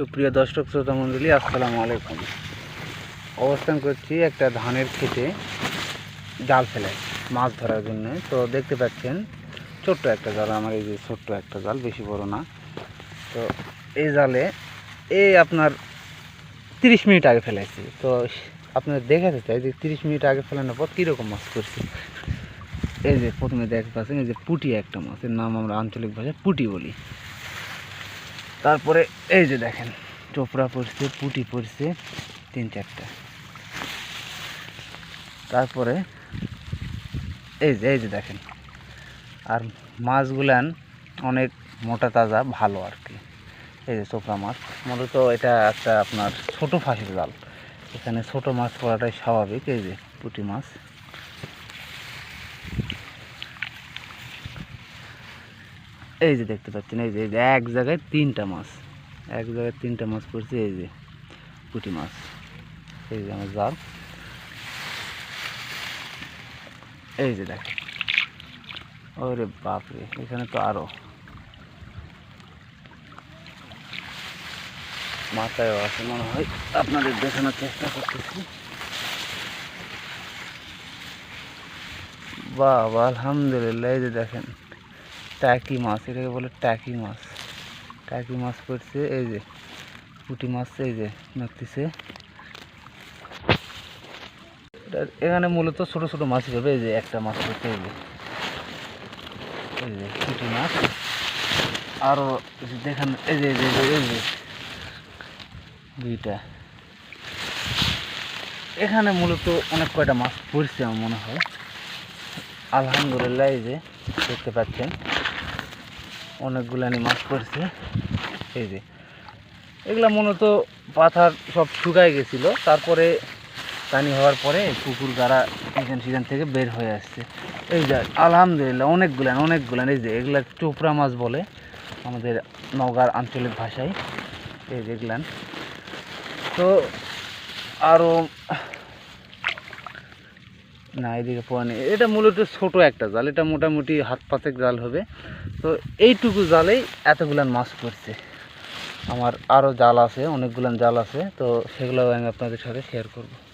সুপ্রিয় দর্শক শ্রোতা মণ্ডলী, আসসালামু আলাইকুম। অবস্থান করছি একটা ধানের খেতে, জাল ফেলে, মাছ ধরার জন্য। তো দেখতে পাচ্ছেন, ছোট্ট একটা জাল, আমার এই যে ছোট্ট একটা জাল, বেশি বড় না। তো এই জালে এই আপনার তিরিশ মিনিট আগে ফেলাইছি। তো আপনার দেখাতে চাই যে তিরিশ মিনিট আগে ফেলানোর পর কীরকম মাছ করছি। এই যে প্রথমে দেখতে পাচ্ছেন, এই যে পুটি একটা মাছের নাম আমরা আঞ্চলিক ভাষায় পুটি বলি। তারপরে এই যে দেখেন চোপড়া পড়ছে পুটি পড়ছে তিন চারটা। তারপরে এই যে এই যে দেখেন, আর মাছগুলান অনেক মোটা তাজা, ভালো আর কি। এই যে চোপড়া মাছ, মূলত এটা একটা আপনার ছোট ফাঁসির জাল। এখানে ছোট মাছ পড়াটাই স্বাভাবিক, এই যে পুটি মাছ। এই যে দেখতে পাচ্ছেন, এই যে এক জায়গায় তিনটা মাছ। এক জায়গায় তিনটা মাছ পড়ছে, এই যে পুঁটি মাছ। এই যে আমার জাল। এই যে দেখেন। ওরে বাপরে, এখানে তো আরও। মাথায় আছে মনে হয়। আপনাদের দেখানোর চেষ্টা করতেছি। বাবা আলহামদুলিল্লাহ, এই যে দেখেন। টাকি মাছ, এটাকে বলে টাকি মাছ। টাকি মাছ পড়ছে, এই যে, পুঁটি মাছ, এই যে নাকতেছে এখানে মূলত ছোট ছোট মাছ হিসেবে এই যে, একটা মাছ পড়ছে, এই যে। এই যে, পুঁটি মাছ। আরও দেখান এই যে- এই যে, দুইটা। এখানে মূলত অনেক কয়টা মাছ পড়ছে, আমার মনে হয়। আলহামদুলিল্লাহ, এই যে, দেখতে পাচ্ছেন। অনেকগুলানি মাছ পড়ছে। এই যে। এগুলা মূলত পাথার সব শুকায় গেছিল। তারপরে পানি হওয়ার পরে পুকুর, গাড়া সিজন সিজন থেকে বের হয়ে আসছে। এই যে, আলহামদুলিল্লাহ অনেকগুলান অনেকগুলান এই যে, এগুলা চোপড়া মাছ বলে আমাদের নগার আঞ্চলিক ভাষায়। এই যে এগুলান তো আরও না, এদিকে পোয়া নেই। এটা মূলত ছোট একটা জাল, এটা মোটামুটি হাত পাঁচেক জাল হবে। তো এইটুকু জালেই এতগুলান মাছ পড়ছে। আমার আরও জাল আছে, অনেকগুলান জাল আছে, তো সেগুলো আমি আপনাদের সাথে শেয়ার করব।